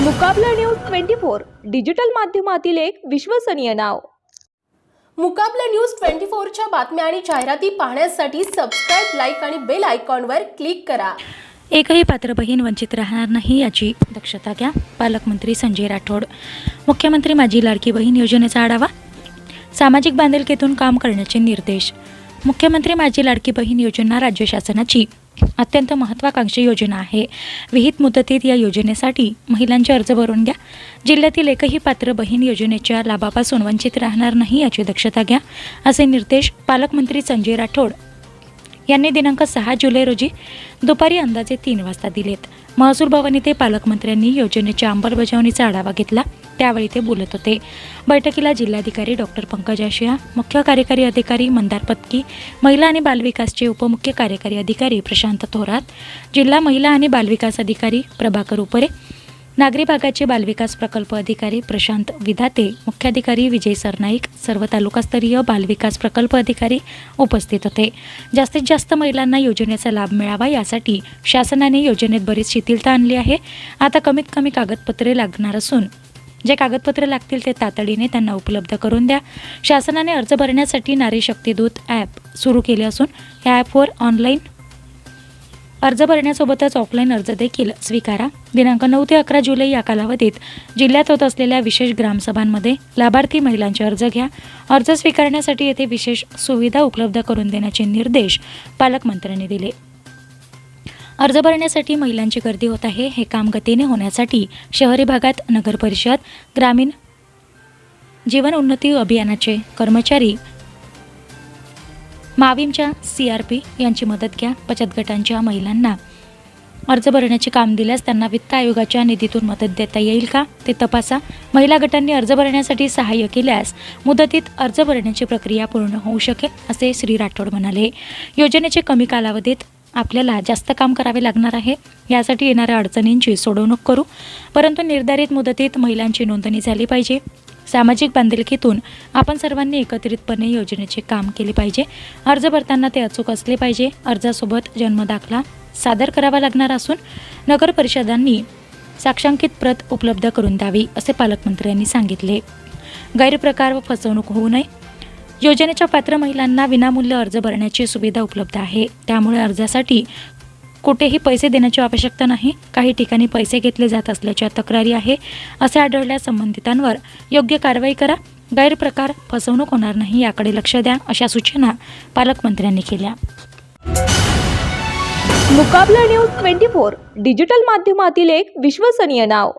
मुकाबला news twenty four digital माध्यमातील एक विश्वसनीय नाव. मुकाबला न्यूज ट्वेंटी फोरच्या बातम्या आणि जाहिराती पाहण्यासाठी सबस्क्राईब लाईक आणि बेल आयकॉनवर क्लिक करा. एकही पात्र बहीण वंचित राहणार नाही याची दक्षता घ्या. पालकमंत्री संजय राठोड मुख्यमंत्री माझी लाडकी बहीण योजनेचा आढावा. सामाजिक बांधिलकीतून काम करण्याचे निर्देश. मुख्यमंत्री माझी लाडकी बहीण योजना राज्य शासनाची अत्यंत महत्त्वाकांक्षी योजना आहे. विहित मुदतीत या योजनेसाठी महिलांचे अर्ज भरून घ्या. जिल्ह्यातील एकही पात्र बहीण योजनेच्या लाभापासून वंचित राहणार नाही याची दक्षता घ्या असे निर्देश पालकमंत्री संजय राठोड यांनी दिनांक सहा जुलै रोजी दुपारी अंदाजे तीन वाजता दिलेत. महसूल भवन येथे पालकमंत्र्यांनी योजनेच्या अंमलबजावणीचा आढावा घेतला. त्यावेळी ते बोलत होते. बैठकीला जिल्हाधिकारी डॉक्टर पंकजा शिया मुख्य कार्यकारी अधिकारी मंदार पत्की महिला आणि बालविकासचे उपमुख्य कार्यकारी अधिकारी प्रशांत थोरात जिल्हा महिला आणि बालविकास अधिकारी प्रभाकर उपरे नागरी भागाचे बालविकास प्रकल्प अधिकारी प्रशांत विधाते मुख्याधिकारी विजय सरनाईक सर्व तालुकास्तरीय बालविकास प्रकल्प अधिकारी उपस्थित होते. जास्तीत जास्त महिलांना योजनेचा लाभ मिळावा यासाठी शासनाने योजनेत बरीच शिथिलता आणली आहे. आता कमीत कमी कागदपत्रे लागणार असून जे कागदपत्रे लागतील ते तातडीने त्यांना उपलब्ध करून द्या. शासनाने अर्ज भरण्यासाठी नारी शक्तीदूत ॲप सुरू केले असून या ॲपवर ऑनलाईन अर्ज भरण्यासोबतच ऑफलाईन अर्ज देखील स्वीकारा. दिनांक नऊ ते अकरा जुलै या कालावधीत जिल्ह्यात होत असलेल्या विशेष ग्रामसभांमध्ये लाभार्थी महिलांचे अर्ज घ्या. अर्ज स्वीकारण्यासाठी येथे विशेष सुविधा उपलब्ध करून देण्याचे निर्देश पालकमंत्र्यांनी दिले. अर्ज भरण्यासाठी महिलांची गर्दी होत आहे. हे काम गतीने होण्यासाठी शहरी भागात नगर परिषद ग्रामीण जीवन उन्नती अभियानाचे कर्मचारी माविमच्या सी आर पी यांची मदत घ्या बचत गटांच्या महिलांना. अर्ज भरण्याचे काम दिल्यास त्यांना वित्त आयोगाच्या निधीतून मदत देता येईल का? ते तपासा. महिला गटांनी अर्ज भरण्यासाठी सहाय्य केल्यास मुदतीत अर्ज भरण्याची प्रक्रिया पूर्ण होऊ शकेल असे श्री राठोड म्हणाले. योजनेचे कमी कालावधीत आपल्याला जास्त काम करावे लागणार आहे. यासाठी येणाऱ्या अडचणींची सोडवणूक करू. परंतु निर्धारित मुदतीत महिलांची नोंदणी झाली पाहिजे. सामाजिक बांधिलकीतून आपण सर्वांनी एकत्रितपणे योजनेचे काम केले पाहिजे. अर्ज भरताना ते अचूक असले पाहिजे. अर्जासोबत जन्मदाखला सादर करावा लागणार असून नगर परिषदांनी साक्षांकित प्रत उपलब्ध करून द्यावी असे पालकमंत्र्यांनी सांगितले. गैरप्रकार व फसवणूक होऊ नये. योजनेच्या पात्र महिलांना विनामूल्य अर्ज भरण्याची सुविधा उपलब्ध आहे. त्यामुळे अर्जासाठी कुठेही पैसे देण्याची आवश्यकता नाही. काही ठिकाणी पैसे घेतले जात असल्याच्या तक्रारी आहे असे आढळल्यास संबंधितांवर योग्य कारवाई करा. गैरप्रकार फसवणूक होणार नाही याकडे लक्ष द्या अशा सूचना पालकमंत्र्यांनी केल्या. मुकाबला न्यूज ट्वेंटी फोर डिजिटल माध्यमातील एक विश्वसनीय नाव.